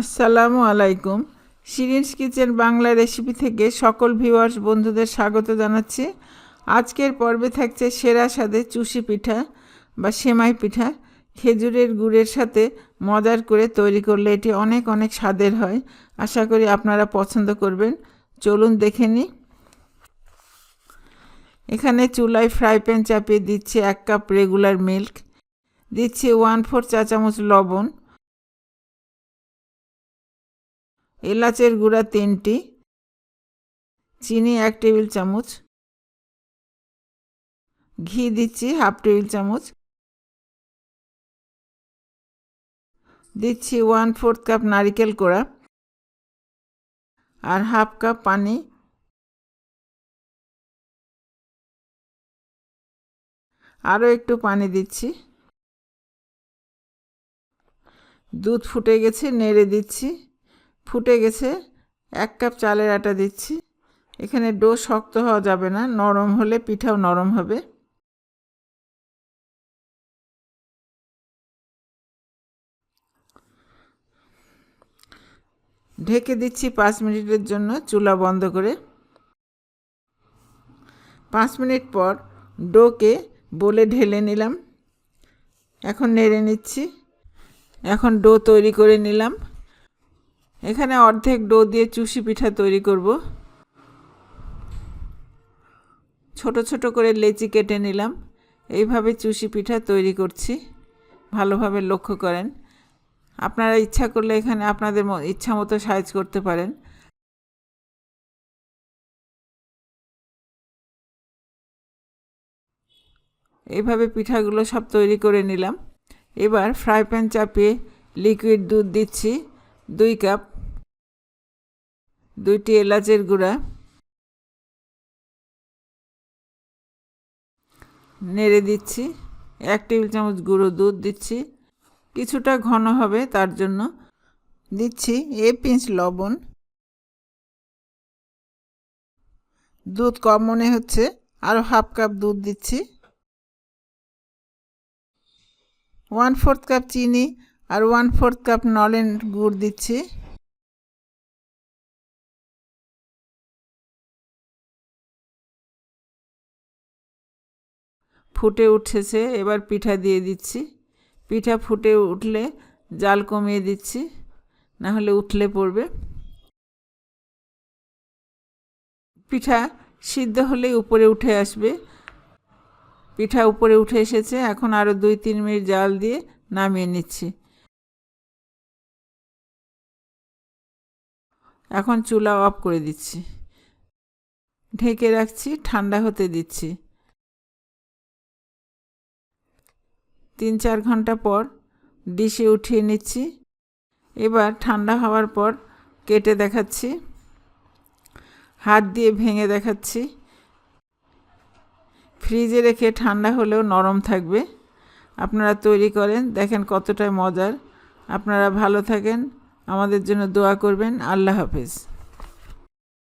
আসসালামু আলাইকুম। শিরিনস kitchen Bangla recipe থেকে সকল ভিউয়ার্স, বন্ধুদের স্বাগত জানাচ্ছি। আজকের পর্বে থাকছে সেরা স্বাদে চুষি পিঠা বা সেমাই পিঠা। খেজুরের গুড়ের সাথে মজার করে তৈরি করলে এটি অনেক অনেক স্বাদের হয়। আশা করি আপনারা পছন্দ করবেন। চলুন দেখে নিই। এখানে চুলায় ফ্রাই প্যান চাপিয়ে দিচ্ছে এক কাপ রেগুলার মিল্ক। দিচ্ছি ওয়ান ফোর চা চামচ লবণ। এলাচের গুঁড়া তিনটি, চিনি এক টেবিল চামচ, ঘি দিচ্ছি হাফ টেবিল চামচ, দিচ্ছি ওয়ান ফোর্থ কাপ নারিকেল কোড়া আর হাফ কাপ পানি। আরও একটু পানি দিচ্ছি। দুধ ফুটে গেছে, নেড়ে দিচ্ছি। ফুটে গেছে। এক কাপ চালের আটা দিচ্ছি। এখানে ডো শক্ত হওয়া যাবে না, নরম হলে পিঠাও নরম হবে। ঢেকে দিচ্ছি পাঁচ মিনিটের জন্য চুলা বন্ধ করে। পাঁচ মিনিট পর ডোকে বলে ঢেলে নিলাম। এখন নেড়ে নিচ্ছি। এখন ডো তৈরি করে নিলাম। এখানে অর্ধেক ডো দিয়ে চুষি পিঠা তৈরি করব। ছোট ছোট করে লেচি কেটে নিলাম। এইভাবে চুষি পিঠা তৈরি করছি। ভালোভাবে লক্ষ্য করেন। আপনারা ইচ্ছা করলে এখানে আপনাদের ইচ্ছা মতো সাইজ করতে পারেন। এইভাবে পিঠাগুলো সব তৈরি করে নিলাম। এবার ফ্রাই প্যান চাপিয়ে লিকুইড দুধ দিচ্ছি। দুই কাপ দুইটি এলাচের গুঁড়া, নেড়ে দিচ্ছি, এক টেবিল চামচ গুঁড়ো দুধ দিচ্ছি, কিছুটা ঘন হবে তার জন্য দিচ্ছি এ পিঞ্চ লবণ। দুধ কম মনে হচ্ছে আরও হাফ কাপ দুধ দিচ্ছি। ওয়ান ফোর্থ কাপ চিনি আর ওয়ান ফোর্থ কাপ নলেন গুড় দিচ্ছি। ফুটে উঠেছে, এবার পিঠা দিয়ে দিচ্ছি। পিঠা ফুটে উঠলে জাল কমিয়ে দিচ্ছি না হলে উঠলে পড়বে। পিঠা সিদ্ধ হলে উপরে উঠে আসবে। পিঠা উপরে উঠে এসেছে, এখন আরও দুই তিন মিনিট জাল দিয়ে নামিয়ে নিচ্ছি। এখন চুলা অফ করে দিচ্ছি। ঢেকে রাখছি, ঠান্ডা হতে দিচ্ছি। তিন চার ঘণ্টা পর ডিশে উঠিয়ে নিচ্ছি। এবার ঠান্ডা হওয়ার পর কেটে দেখাচ্ছি। হাত দিয়ে ভেঙে দেখাচ্ছি। ফ্রিজে রেখে ঠান্ডা হলেও নরম থাকবে। আপনারা তৈরি করেন, দেখেন কতটা মজার। আপনারা ভালো থাকেন। আমাদের জন্য দোয়া করবেন। আল্লাহ হাফেজ।